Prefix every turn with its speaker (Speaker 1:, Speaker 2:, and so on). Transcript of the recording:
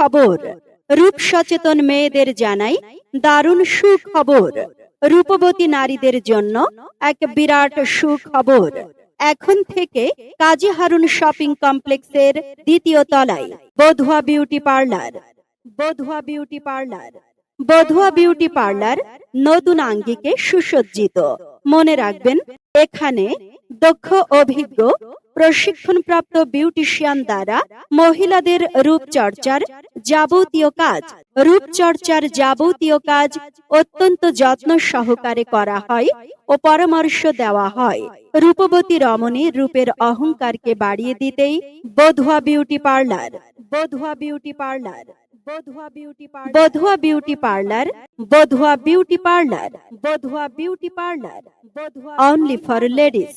Speaker 1: সুখবর রূপ সচেতন মেয়েদের জানাই দারুণ সুখবর। রূপবতী নারীদের জন্য এক বিরাট সুখবর। এখন থেকে কাজী হারুন শপিং কমপ্লেক্সের দ্বিতীয় তলায় Badhuya beauty parlour. Badhuya beauty parlour. Badhuya beauty parlour নতুন আঙ্গিকে সুসজ্জিত। মনে রাখবেন, এখানে দক্ষ, অভিজ্ঞ, প্রশিক্ষণপ্রাপ্ত বিউটিশিয়ান দ্বারা মহিলাদের রূপচর্চার যাবতীয় কাজ রূপচর্চার যাবতীয় কাজ অত্যন্ত যত্ন সহকারে করা হয় ও পরামর্শ দেওয়া হয় রূপবতী রমণী রূপের অহংকারকে বাড়িয়ে দিতেই Badhuya beauty parlour Badhuya beauty parlour Badhuya beauty parlour Badhuya beauty parlour Badhuya beauty parlour Badhuya beauty parlour Badhuya only for ladies